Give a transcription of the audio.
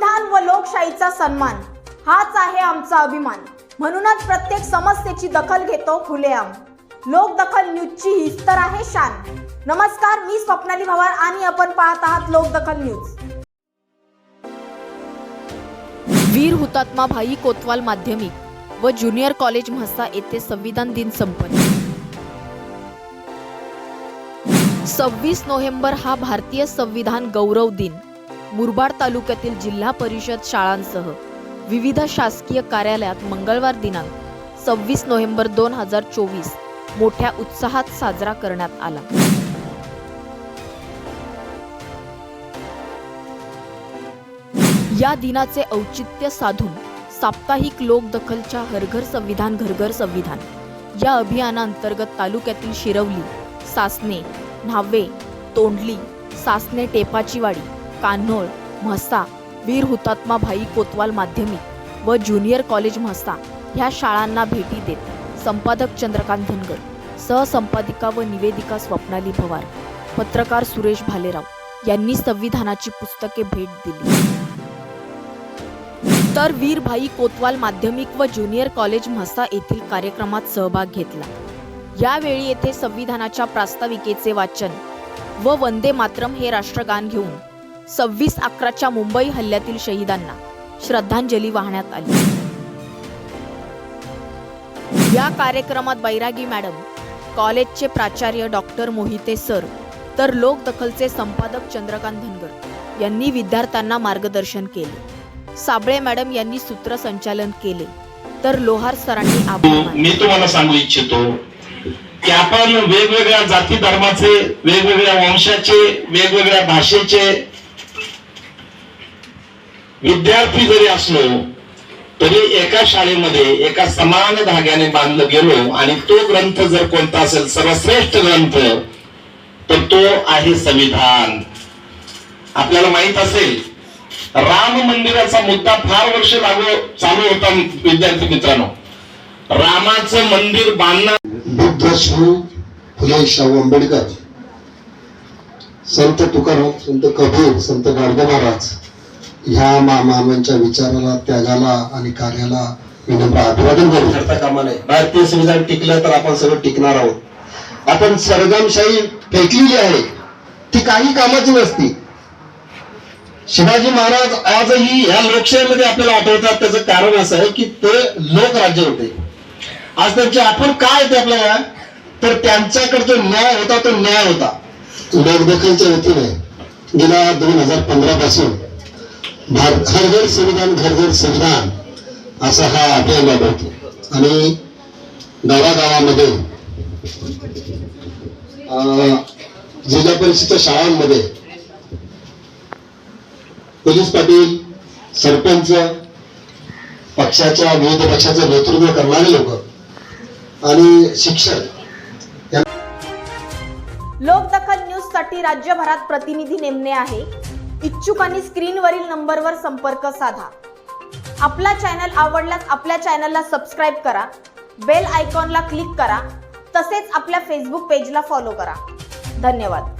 संविधान व लोकशाहीचा सन्मान. हाच आहे आमचा अभिमान. म्हणूनच प्रत्येक समस्येची दखल घेतो खुलेआम. लोकदखल न्यूजची हीच तर आहे शान. नमस्कार मी स्वप्नाली भवार आणि आपण पाहत आहात लोकदखल न्यूज. वीर हुतात्मा भाई कोतवाल माध्यमिक व ज्युनियर कॉलेज म्हसा येथे संविधान दिन संपन्न. सव्वीस नोव्हेंबर हा भारतीय संविधान गौरव दिन. मुरबाड तालुक्यातील जिल्हा परिषद शाळांसह विविध शासकीय कार्यालयात मंगळवार दिनांक सव्वीस नोव्हेंबर दोन हजार चोवीस मोठ्या उत्साहात साजरा करण्यात आला. या दिनाचे औचित्य साधून साप्ताहिक लोकदखलच्या हरघर संविधान घरघर संविधान या अभियानांतर्गत तालुक्यातील शिरवली सासने न्हावे तोंडली सासने टेपाचीवाडी कान्होळ म्हसा वीर हुतात्मा भाई कोतवाल माध्यमिक व ज्युनियर कॉलेज म्हसा ह्या शाळांना भेटी देत संपादक चंद्रकांत धनगर सहसंपादिका व निवेदिका स्वप्नाली भवार पत्रकार सुरेश भालेराव यांनी संविधानाची पुस्तके भेट दिली. तर वीरभाई कोतवाल माध्यमिक व ज्युनियर कॉलेज म्हसा येथील कार्यक्रमात सहभाग घेतला. यावेळी येथे संविधानाच्या प्रास्ताविकेचे वाचन व वंदे मातरम हे राष्ट्रगान घेऊन सव्वीस अकराच्या मुंबई हल्ल्यातील शहीदांना श्रद्धांजली वाहण्यात आली. या कार्यक्रमात बैरागी मॅडम कॉलेजचे प्राचार्य डॉक्टर मोहिते सर तर लोकदखलचे संपादक चंद्रकांत धनगर यांनी विद्यार्थ्यांना मार्गदर्शन केले. साबळे मॅडम यांनी सूत्रसंचालन केले. तर लोहार सरांनी आभार मानले मी तुम्हाला सांगू इच्छितो की आपण वेगवेगळ्या जाती धर्माचे वेगवेगळ्या वंशाचे वेगवेगळ्या भाषेचे विद्यार्थी जरी असलो तरी एका शाळेमध्ये एका समान धाग्याने बांधलं गेलो आणि तो ग्रंथ जर कोणता असेल सर्वश्रेष्ठ ग्रंथ तर तो आहे संविधान. आपल्याला माहीत असेल राम मंदिराचा मुद्दा फार वर्ष लागू चालू होता विद्यार्थी मित्रांनो. रामाचं मंदिर बांधणार बुद्ध श्री फुले शाहू आंबेडकर संत तुकाराम संत कबीर संत गाडगे महाराज. ह्या मामांच्या विचाराला त्यागाला आणि कार्याला विनम्र अभिवादन करू. करता कामा नये भारतीय संविधान टिकलं तर आपण सगळं टिकणार आहोत. आपण सरगमशाही फेकलेली आहे. ती काही कामाची नसती. शिवाजी महाराज आजही या लोकशाहीमध्ये आपल्याला आठवतात. त्याचं कारण असं आहे की ते लोकराज्य होते. आज त्यांचे आपण काय येते आपल्याला? तर त्यांच्याकडे जो न्याय होता तो न्याय होता. लोकदखलच्या वतीने गेल्या दोन हजार पंधरा पासून भारत घर संविधान घर घर संविधान असा हा अभियान राबवतो. आणि गावागावामध्ये जिल्हा परिषदच्या शाळांमध्ये पोलीस पाटील सरपंच पक्षाच्या विविध पक्षाचं नेतृत्व करणारे लोक आणि शिक्षक लोकदखल न्यूजसाठी राज्यभरात प्रतिनिधी नेमणे आहे. इच्छुकांनी स्क्रीनवरील नंबरवर संपर्क साधा. आपला चॅनल आवडल्यास आपल्या चॅनलला सबस्क्राईब करा. बेल आयकॉनला क्लिक करा. तसेच आपल्या फेसबुक पेजला फॉलो करा. धन्यवाद.